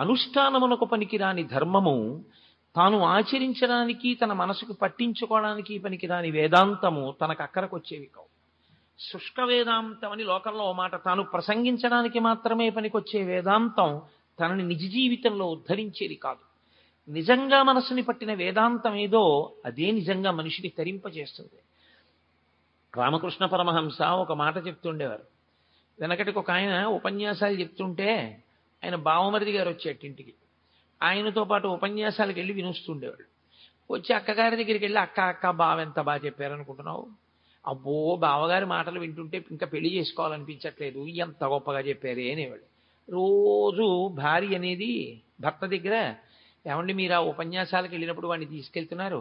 అనుష్ఠానమునకు పనికిరాని ధర్మము తాను ఆచరించడానికి తన మనసుకు పట్టించుకోవడానికి పనికిరాని వేదాంతము తనకు అక్కరకొచ్చేవి కావు. శుష్క వేదాంతం అని లోకంలో ఓ మాట తాను ప్రసంగించడానికి మాత్రమే పనికొచ్చే వేదాంతం తనని నిజ జీవితంలో ఉద్ధరించేది కాదు. నిజంగా మనసుని పట్టిన వేదాంతం ఏదో అదే నిజంగా మనిషిని తరింపజేస్తుంది. రామకృష్ణ పరమహంస ఒక మాట చెప్తుండేవారు. వెనకటికి ఒక ఆయన ఉపన్యాసాలు చెప్తుంటే ఆయన బావమరిది గారు వచ్చేటింటికి ఆయనతో పాటు ఉపన్యాసాలకు వెళ్ళి వినుస్తుండేవాడు వచ్చి అక్కగారి దగ్గరికి వెళ్ళి అక్క అక్క బావ ఎంత బాగా చెప్పారనుకుంటున్నావు? అబ్బో బావగారి మాటలు వింటుంటే ఇంకా పెళ్ళి చేసుకోవాలనిపించట్లేదు. ఎంత గొప్పగా చెప్పారే అనేవాడు రోజు భార్య అనేది భర్త దగ్గర ఏమండి మీరు ఆ ఉపన్యాసాలకు వెళ్ళినప్పుడు వాడిని తీసుకెళ్తున్నారు?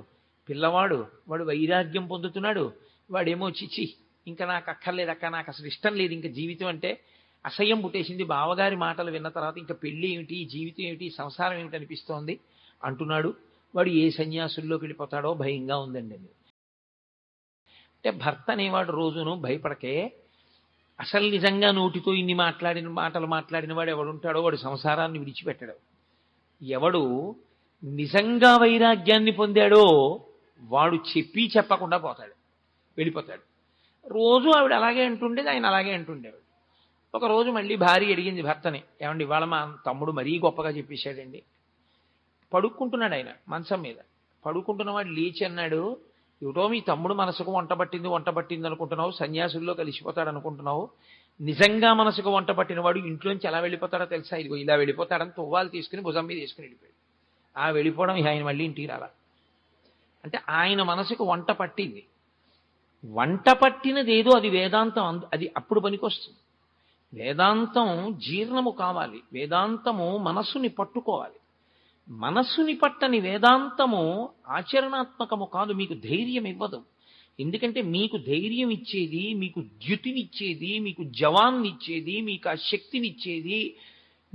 పిల్లవాడు వాడు వైరాగ్యం పొందుతున్నాడు. వాడేమో చిచి ఇంకా నాకు అక్కర్లేదు అక్క నాకు అసలు ఇష్టం లేదు ఇంకా జీవితం అంటే అసహ్యం పుట్టేసింది. బావగారి మాటలు విన్న తర్వాత ఇంకా పెళ్ళి ఏమిటి? జీవితం ఏమిటి? సంసారం ఏమిటి అనిపిస్తోంది? అంటున్నాడు. వాడు ఏ సన్యాసుల్లోకి వెళ్ళిపోతాడో భయంగా ఉందండి అంటే భర్త అనేవాడు రోజును భయపడకే. అసలు నిజంగా నోటితో ఇన్ని మాట్లాడిన మాటలు మాట్లాడిన వాడు ఎవడుంటాడో వాడు సంసారాన్ని విడిచిపెట్టాడు. ఎవడు నిజంగా వైరాగ్యాన్ని పొందాడో వాడు చెప్పి చెప్పకుండా పోతాడు. వెళ్ళిపోతాడు. రోజు ఆవిడ అలాగే అంటుండేది ఆయన అలాగే అంటుండేవాడు. ఒక రోజు మళ్ళీ భార్య అడిగింది భర్తని ఏమండి ఇవాళ మా తమ్ముడు మరీ గొప్పగా చెప్పేశాడండి. పడుకుంటున్నాడు ఆయన మంచం మీద. పడుకుంటున్నవాడు లేచి అన్నాడు ఏమిటో మీ తమ్ముడు మనసుకు వంట పట్టింది వంట పట్టింది అనుకుంటున్నావు సన్యాసుల్లో కలిసిపోతాడు అనుకుంటున్నావు. నిజంగా మనసుకు వంట పట్టినవాడు ఇంట్లోంచి ఎలా వెళ్ళిపోతాడో తెలుసా? ఇదిగో ఇలా వెళ్ళిపోతాడని తువ్వాలు తీసుకుని భుజం మీద తీసుకుని వెళ్ళిపోయాడు. ఆ వెళ్ళిపోవడం ఆయన మళ్ళీ ఇంటికి రాలా. అంటే ఆయన మనసుకు వంట పట్టింది. వంట పట్టినది ఏదో అది వేదాంతం అది అప్పుడు పనికొస్తుంది. వేదాంతం జీర్ణము కావాలి. వేదాంతము మనస్సుని పట్టుకోవాలి. మనస్సుని పట్టని వేదాంతము ఆచరణాత్మకము కాదు మీకు ధైర్యం ఇవ్వదు. ఎందుకంటే మీకు ధైర్యం ఇచ్చేది మీకు ద్యుతినిచ్చేది మీకు జవాన్నిచ్చేది మీకు ఆ శక్తినిచ్చేది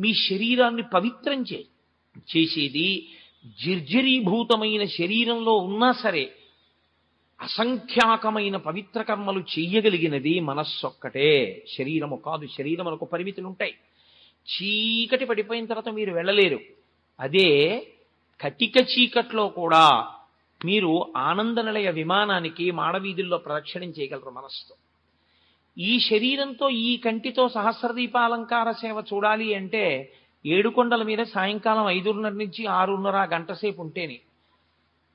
మీ శరీరాన్ని పవిత్రం చే చేసేది జర్జరీభూతమైన శరీరంలో ఉన్నా సరే అసంఖ్యాకమైన పవిత్ర కర్మలు చెయ్యగలిగినది మనస్సొక్కటే. శరీరము కాదు శరీరములకు పరిమితులు ఉంటాయి చీకటి పడిపోయిన తర్వాత మీరు వెళ్ళలేరు. అదే కటిక చీకట్లో కూడా మీరు ఆనంద నిలయ విమానానికి మాడవీధుల్లో ప్రదక్షిణం చేయగలరు మనస్సుతో ఈ శరీరంతో ఈ కంటితో సహస్రదీపాలంకార సేవ చూడాలి అంటే ఏడుకొండల మీద సాయంకాలం ఐదున్నర నుంచి ఆరున్నర గంట సేపు ఉంటేనే.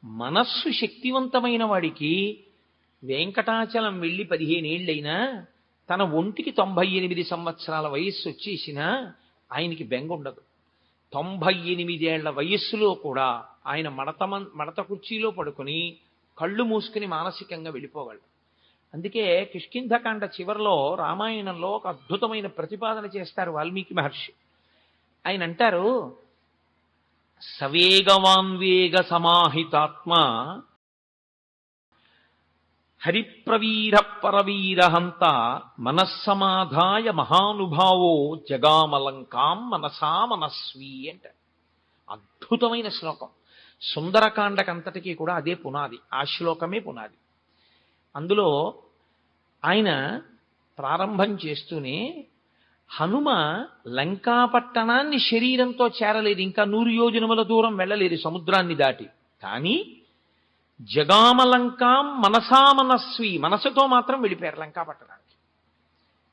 మనస్సు శక్తివంతమైన వాడికి వెంకటాచలం వెళ్ళి పదిహేనేళ్ళైనా తన ఒంటికి తొంభై ఎనిమిది సంవత్సరాల వయస్సు వచ్చేసినా ఆయనకి బెంగ ఉండదు. తొంభై ఎనిమిదేళ్ళ వయస్సులో కూడా ఆయన మడత మడత కుర్చీలో పడుకొని కళ్ళు మూసుకుని మానసికంగా వెళ్ళిపోగలడు అందుకే కిష్కింధకాండ చివరిలో రామాయణంలో ఒక అద్భుతమైన ప్రతిపాదన చేస్తారు వాల్మీకి మహర్షి. ఆయన అంటారు సవేగవాన్వేగ సమాహితాత్మ. హరిప్రవీర పరవీరహంత మనస్సమాధాయ మహానుభావో జగామలంకాం మనసా మనస్వీ అంట. అద్భుతమైన శ్లోకం. సుందరకాండకంతటికీ కూడా అదే పునాది. ఆ శ్లోకమే పునాది. అందులో ఆయన ప్రారంభం చేస్తూనే హనుమ లంకాపట్టణాన్ని శరీరంతో చేరలేదు. ఇంకా నూరు యోజనముల దూరం వెళ్ళలేదు సముద్రాన్ని దాటి. కానీ జగామలంకాం మనసామనస్వి మనసుతో మాత్రం వెళ్ళిపోయారు లంకాపట్టణానికి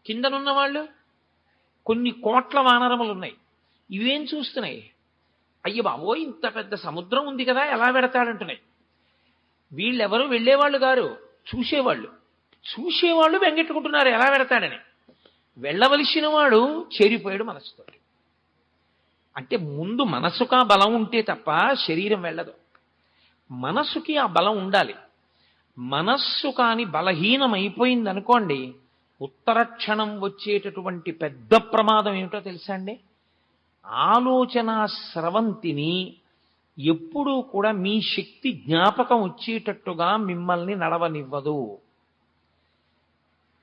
కిందనున్న వాళ్ళు కొన్ని కోట్ల వానరములు ఉన్నాయి. ఇవేం చూస్తున్నాయి? అయ్య బాబో ఇంత పెద్ద సముద్రం ఉంది కదా ఎలా పెడతాడంటున్నాయి. వీళ్ళెవరు వెళ్ళేవాళ్ళు గారు చూసేవాళ్ళు. చూసేవాళ్ళు వెంగెట్టుకుంటున్నారు ఎలా పెడతాడని. వెళ్ళవలసిన వాడు చేరిపోయాడు మనసుతో అంటే ముందు మనసుకా బలం ఉంటే తప్ప శరీరం వెళ్ళదు. మనస్సుకి ఆ బలం ఉండాలి. మనస్సు కాని బలహీనమైపోయింది అనుకోండి ఉత్తర క్షణం వచ్చేటటువంటి పెద్ద ప్రమాదం ఏమిటో తెలుసా అండి? ఆలోచన స్రవంతిని ఎప్పుడూ కూడా మీ శక్తి జ్ఞాపకం వచ్చేటట్టుగా మిమ్మల్ని నడవనివ్వదు.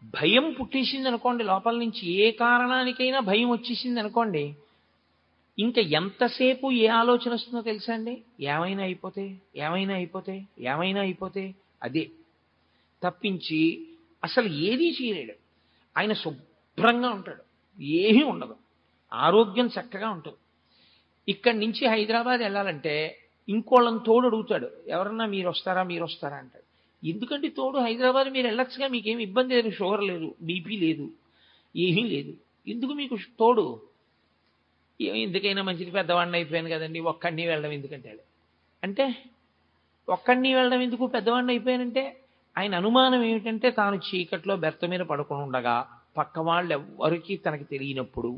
భయం పుట్టేసింది అనుకోండి లోపల నుంచి ఏ కారణానికైనా భయం వచ్చేసింది అనుకోండి ఇంకా ఎంతసేపు ఏ ఆలోచన వస్తుందో తెలుసా అండి? ఏమైనా అయిపోతే ఏమైనా అయిపోతే ఏమైనా అయిపోతే అదే. తప్పించి అసలు ఏదీ చేయలేడు. ఆయన శుభ్రంగా ఉంటాడు. ఏమీ ఉండదు. ఆరోగ్యం చక్కగా ఉంటుంది. ఇక్కడి నుంచి హైదరాబాద్ వెళ్ళాలంటే ఇంకోళ్ళని తోడు అడుగుతాడు. ఎవరన్నా మీరు వస్తారా మీరు వస్తారా అంటాడు. ఎందుకంటే తోడు హైదరాబాద్ మీరు వెళ్ళొచ్చుగా మీకేం ఇబ్బంది లేదు షుగర్ లేదు బీపీ లేదు ఏమీ లేదు. ఎందుకు మీకు తోడు? ఎందుకైనా మంచిది పెద్దవాడిని అయిపోయాను కదండి ఒక్కడిని వెళ్ళడం ఎందుకంటాడు అంటే ఒక్కడిని వెళ్ళడం ఎందుకు పెద్దవాడిని అయిపోయానంటే ఆయన అనుమానం ఏమిటంటే తాను చీకట్లో బెర్త మీద పడుకుని ఉండగా పక్క వాళ్ళు ఎవరికి తనకి తెలియనప్పుడు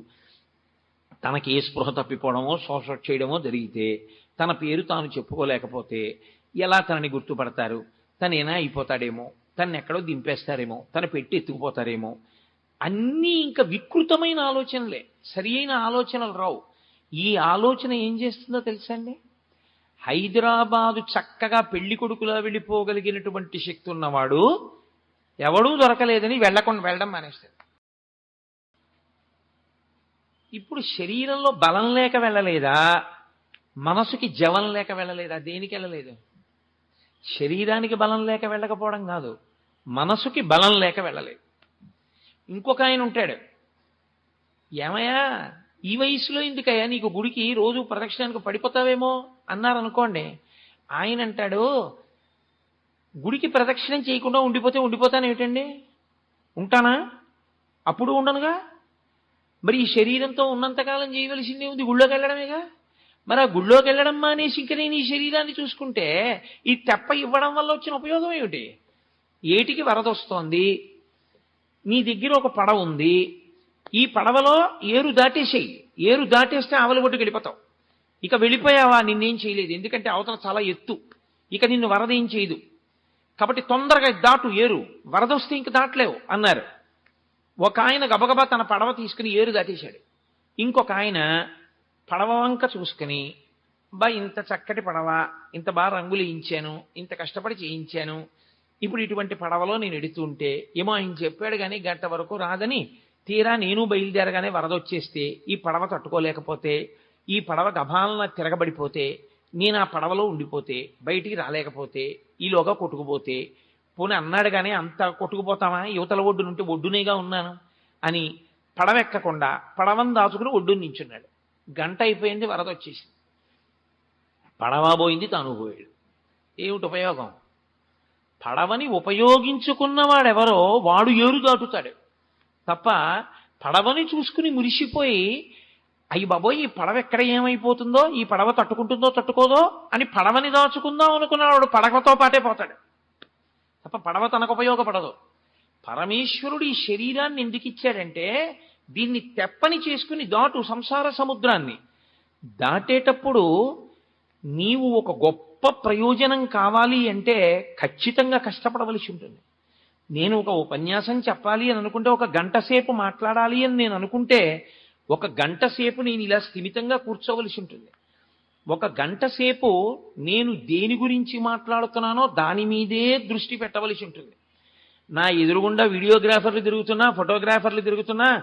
తనకి ఏ స్పృహ తప్పిపోవడమో శోష చేయడమో జరిగితే తన పేరు తాను చెప్పుకోలేకపోతే ఎలా తనని గుర్తుపడతారు? తను ఏనా అయిపోతాడేమో తను ఎక్కడో దింపేస్తారేమో తన పెట్టి ఎత్తుకుపోతారేమో. అన్నీ ఇంకా వికృతమైన ఆలోచనలే సరి అయిన ఆలోచనలు రావు. ఈ ఆలోచన ఏం చేస్తుందో తెలుసా అండి? హైదరాబాదు చక్కగా పెళ్ళి కొడుకులా వెళ్ళిపోగలిగినటువంటి శక్తి ఉన్నవాడు ఎవడూ దొరకలేదని వెళ్ళకుండా వెళ్ళడం మానేస్తాడు ఇప్పుడు శరీరంలో బలం లేక వెళ్ళలేదా? మనసుకి జవం లేక వెళ్ళలేదా? దేనికి వెళ్ళలేదు? శరీరానికి బలం లేక వెళ్ళకపోవడం కాదు మనసుకి బలం లేక వెళ్ళలేదు. ఇంకొక ఆయన ఉంటాడు. ఏమయ్యా ఈ వయసులో ఎందుకయ్యా నీకు గుడికి రోజు ప్రదక్షిణానికి పడిపోతావేమో అన్నారనుకోండి ఆయన అంటాడు గుడికి ప్రదక్షిణం చేయకుండా ఉండిపోతే ఉండిపోతాను ఏమిటండి ఉంటానా? అప్పుడు ఉండనుగా? మరి ఈ శరీరంతో ఉన్నంతకాలం చేయవలసిందే ఉంది గుళ్ళోకి వెళ్ళడమేగా? మరి ఆ గుళ్ళోకి వెళ్ళడం మానేసి ఇంక నేను ఈ శరీరాన్ని చూసుకుంటే ఈ తెప్ప ఇవ్వడం వల్ల వచ్చిన ఉపయోగం ఏమిటి? ఏటికి వరదొస్తోంది నీ దగ్గర ఒక పడవ ఉంది. ఈ పడవలో ఏరు దాటేసేయి. ఏరు దాటేస్తే ఆవలి ఒడ్డుకు వెళ్ళిపోతావు. ఇక వెళ్ళిపోయావా? నిన్నేం చేయలేదు. ఎందుకంటే అవతల చాలా ఎత్తు. ఇక నిన్ను వరద ఏం చేయదు. కాబట్టి తొందరగా దాటు ఏరు. వరద వస్తే ఇంక దాటలేవు అన్నారు. ఒక ఆయన గబగబా తన పడవ తీసుకుని ఏరు దాటేశాడు. ఇంకొక ఆయన పడవ వంక చూసుకుని బా ఇంత చక్కటి పడవ ఇంత బాగా రంగులు వేయించాను ఇంత కష్టపడి చేయించాను ఇప్పుడు ఇటువంటి పడవలో నేను ఎడుతుంటే ఏమో ఆయన చెప్పాడు కానీ గంట వరకు రాదని తీరా నేను బయలుదేరగానే వరదొచ్చేస్తే ఈ పడవ తట్టుకోలేకపోతే ఈ పడవ గభాలన తిరగబడిపోతే నేను ఆ పడవలో ఉండిపోతే బయటికి రాలేకపోతే ఈలోగా కొట్టుకుపోతే పోనీ అన్నాడు కానీ అంత కొట్టుకుపోతామా యువతల ఒడ్డు నుండి ఒడ్డునేగా ఉన్నాను అని పడవెక్కకుండా పడవను దాచుకుని ఒడ్డుని నించున్నాడు. గంట అయిపోయింది వరద వచ్చేసింది. పడవ పోయింది తాను పోయాడు. ఏమిటి ఉపయోగం? పడవని ఉపయోగించుకున్నవాడెవరో వాడు ఏరు దాటుతాడు. తప్ప పడవని చూసుకుని మురిసిపోయి అయ్యి బాబోయ్ ఈ పడవ ఎక్కడ ఏమైపోతుందో ఈ పడవ తట్టుకుంటుందో తట్టుకోదో అని పడవని దాచుకుందాం అనుకున్నవాడు పడవతో పాటే పోతాడు. తప్ప పడవ తనకు ఉపయోగపడదు. పరమేశ్వరుడు ఈ శరీరాన్ని ఎందుకు ఇచ్చాడంటే దీన్ని తెప్పని చేసుకుని దాటు సంసార సముద్రాన్ని. దాటేటప్పుడు నీవు ఒక గొప్ప ప్రయోజనం కావాలి అంటే ఖచ్చితంగా కష్టపడవలసి ఉంటుంది. నేను ఒక ఉపన్యాసం చెప్పాలి అని అనుకుంటే ఒక గంట సేపు మాట్లాడాలి అని నేను అనుకుంటే ఒక గంట సేపు నేను ఇలా స్థిమితంగా కూర్చోవలసి ఉంటుంది. ఒక గంట సేపు నేను దేని గురించి మాట్లాడుతున్నానో దాని మీదే దృష్టి పెట్టవలసి ఉంటుంది. నా ఎదురుగుండా వీడియోగ్రాఫర్లు తిరుగుతున్నా ఫోటోగ్రాఫర్లు తిరుగుతున్నా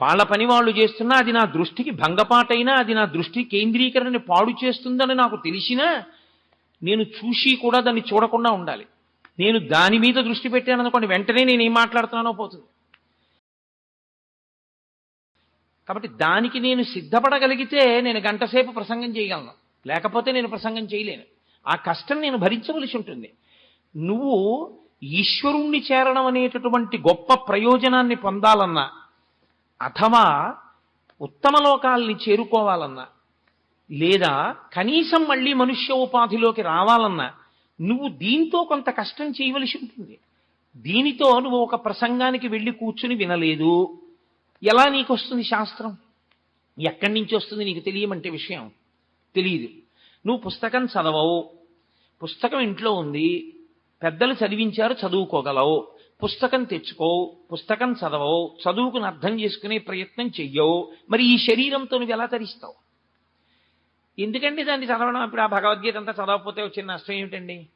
వాళ్ళ పని వాళ్ళు చేస్తున్నా అది నా దృష్టికి భంగపాటైనా అది నా దృష్టి కేంద్రీకరణని పాడు చేస్తుందని నాకు తెలిసినా నేను చూసి కూడా దాన్ని చూడకుండా ఉండాలి. నేను దాని మీద దృష్టి పెట్టాను అనుకోండి వెంటనే నేను ఏం మాట్లాడుతున్నానో పోతుంది. కాబట్టి దానికి నేను సిద్ధపడగలిగితే నేను గంటసేపు ప్రసంగం చేయగలను. లేకపోతే నేను ప్రసంగం చేయలేను. ఆ కష్టం నేను భరించవలసి ఉంటుంది. నువ్వు ఈశ్వరుణ్ణి చేరడం అనేటటువంటి గొప్ప ప్రయోజనాన్ని పొందాలన్నా అథవా ఉత్తమ లోకాల్ని చేరుకోవాలన్నా లేదా కనీసం మళ్ళీ మనుష్య ఉపాధిలోకి రావాలన్నా నువ్వు దీంతో కొంత కష్టం చేయవలసి ఉంటుంది. దీనితో నువ్వు ఒక ప్రసంగానికి వెళ్ళి కూర్చుని వినలేదు. ఎలా నీకు వస్తుంది శాస్త్రం? ఎక్కడి నుంచి వస్తుంది నీకు తెలియమంటే విషయం? తెలియదు నువ్వు పుస్తకం చదవవు. పుస్తకం ఇంట్లో ఉంది. పెద్దలు చదివించారు చదువుకోగలవు. పుస్తకం తెచ్చుకో పుస్తకం చదవవు చదువుకుని అర్థం చేసుకునే ప్రయత్నం చెయ్యవు మరి ఈ శరీరంతో నువ్వు ఎలా తరిస్తావు? ఎందుకండి దాన్ని చదవడం? ఇప్పుడు ఆ భగవద్గీత అంతా చదవకపోతే వచ్చిన నష్టం ఏమిటండి?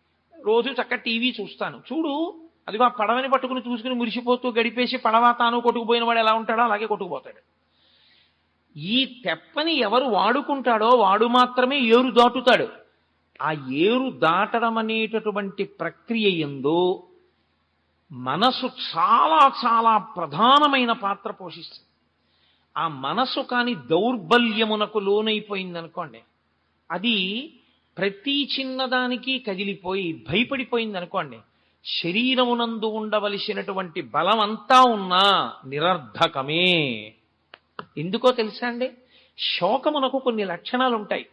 రోజు చక్క టీవీ చూస్తాను. చూడు అది ఆ పడవని పట్టుకుని చూసుకుని మురిసిపోతూ గడిపేసి పడవ తాను కొట్టుకుపోయిన వాడు ఎలా ఉంటాడో అలాగే కొట్టుకుపోతాడు. ఈ తెప్పని ఎవరు వాడుకుంటాడో వాడు మాత్రమే ఏరు దాటుతాడు. ఆ ఏరు దాటడం అనేటటువంటి ప్రక్రియ ఎందు మనసు చాలా చాలా ప్రధానమైన పాత్ర పోషిస్తుంది. ఆ మనసు కాని దౌర్బల్యమునకు లోనైపోయిందనుకోండి అది ప్రతి చిన్నదానికి కదిలిపోయి భయపడిపోయింది అనుకోండి శరీరమునందు ఉండవలసినటువంటి బలం అంతా ఉన్నా నిరర్ధకమే. ఎందుకో తెలుసా అండి? శోకమునకు కొన్ని లక్షణాలు ఉంటాయి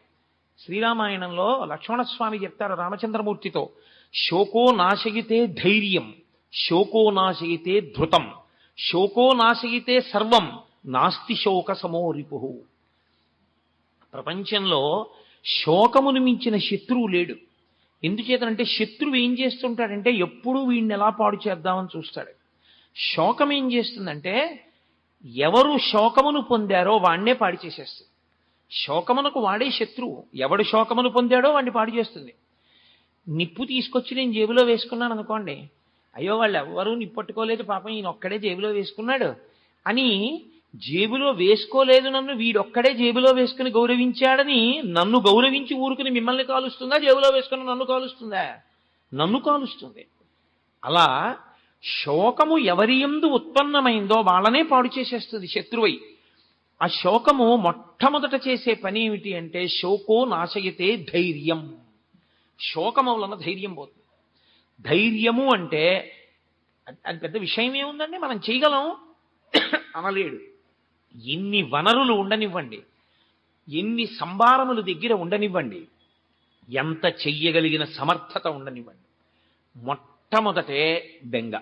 శ్రీరామాయణంలో లక్ష్మణస్వామి చెప్తారు రామచంద్రమూర్తితో శోకో నాశయితే ధైర్యం. శోకో నాశయితే ధృతం. శోకో నాశయితే సర్వం. నాస్తి శోక సమో రిపు. ప్రపంచంలో శోకమును మించిన శత్రువు లేడు. ఎందుచేతనంటే శత్రువు ఏం చేస్తుంటాడంటే ఎప్పుడూ వీడిని ఎలా పాడు చేద్దామని చూస్తాడు. శోకం ఏం చేస్తుందంటే ఎవరు శోకమును పొందారో వాణ్ణే పాడి చేసేస్తుంది. శోకమునకు వాడే శత్రువు. ఎవడు శోకమును పొందాడో వాడిని పాడు చేస్తుంది. నిప్పు తీసుకొచ్చి నేను జేబులో వేసుకున్నాను అనుకోండి అయ్యో వాళ్ళు ఎవ్వరూ నిప్పట్టుకోలేదు పాపం ఈయన ఒక్కడే జేబులో వేసుకున్నాడు. అని జేబులో వేసుకోలేదు నన్ను వీడొక్కడే జేబులో వేసుకుని గౌరవించాడని నన్ను గౌరవించి ఊరుకుని మిమ్మల్ని కాలుస్తుందా? జేబులో వేసుకుని నన్ను కాలుస్తుందా? నన్ను కాలుస్తుంది. అలా శోకము ఎవరి ఎందు ఉత్పన్నమైందో వాళ్ళనే పాడు చేసేస్తుంది శత్రువై. ఆ శోకము మొట్టమొదట చేసే పని ఏమిటి అంటే శోకో నాశయతే ధైర్యం. శోకము వలన ధైర్యం పోతుంది. ధైర్యము అంటే అది- పెద్ద విషయం ఏముందండి మనం చేయగలం. అనలేడు. ఎన్ని వనరులు ఉండనివ్వండి ఎన్ని సంభారములు దగ్గర ఉండనివ్వండి ఎంత చెయ్యగలిగిన సమర్థత ఉండనివ్వండి. మొట్టమొదటే బెంగ.